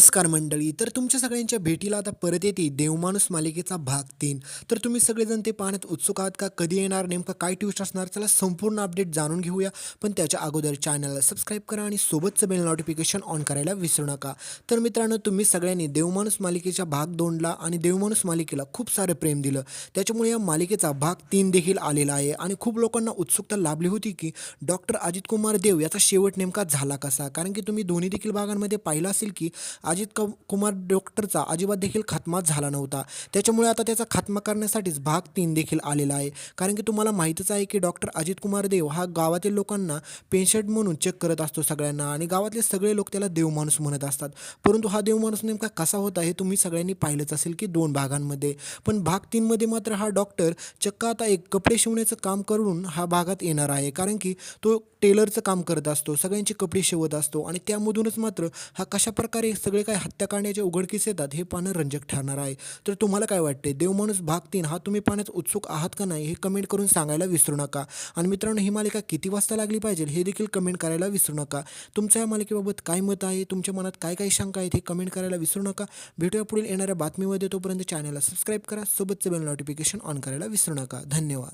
नमस्कार मंडळी तर तुमच्या सगळ्यांच्या भेटीला आता परत येते देवमाणूस मालिकेचा भाग तीन. तर तुम्ही सगळेजण ते पाहण्यात उत्सुक आहात का? कधी येणार नेमका काय ट्विस्ट असणार? चला संपूर्ण अपडेट जाणून घेऊया. पण त्याच्या अगोदर चॅनलला सबस्क्राईब करा आणि सोबतचं बेल नोटिफिकेशन ऑन करायला विसरू नका. तर मित्रांनो तुम्ही सगळ्यांनी देवमाणूस मालिकेच्या भाग दोनला आणि देवमाणूस मालिकेला खूप सारं प्रेम दिलं. त्याच्यामुळे या मालिकेचा भाग तीन देखील आलेला आहे आणि खूप लोकांना उत्सुकता लाभली होती की डॉक्टर अजित कुमार देव याचा शेवट नेमका झाला कसा? कारण की तुम्ही दोन्ही देखील भागांमध्ये पाहिलं असेल की अजित क कुमार डॉक्टरचा अजिबात देखील खात्मा झाला नव्हता. त्याच्यामुळे आता त्याचा खात्मा करण्यासाठीच भाग तीन देखील आलेला आहे. कारण की तुम्हाला माहीतच आहे की डॉक्टर अजित कुमार देव हा गावातील लोकांना पेशंट म्हणून चेक करत असतो सगळ्यांना आणि गावातले सगळे लोक त्याला देवमाणूस म्हणत असतात. परंतु हा देवमाणूस नेमका कसा होता हे तुम्ही सगळ्यांनी पाहिलंच असेल की दोन भागांमध्ये. पण भाग तीनमध्ये मात्र हा डॉक्टर चक्क आता एक कपडे शिवण्याचं काम करून हा भागात येणार आहे. कारण की तो टेलरचं काम करत असतो सगळ्यांचे कपडे शिवत असतो आणि त्यामधूनच मात्र हा कशा प्रकारे सगळे काय हत्या करण्याचे उघडकीस येतात हे पाहणं रंजक ठरणार आहे. तर तुम्हाला काय वाटते देवमाणूस भाग तीन हा तुम्ही पाहण्यात उत्सुक आहात का नाही हे कमेंट करून सांगायला विसरू नका. आणि मित्रांनो ही मालिका किती वाजता लागली पाहिजे हे देखील कमेंट करायला विसरू नका. तुमच्या या मालिकेबाबत काय मत आहे? तुमच्या मनात काय काय शंका आहेत हे कमेंट करायला विसरू नका. भेटूया पुढील येणाऱ्या बातमीमध्ये. तोपर्यंत चॅनलला सबस्क्राईब करा. सोबतचं बेल नोटिफिकेशन ऑन करायला विसरू नका. धन्यवाद.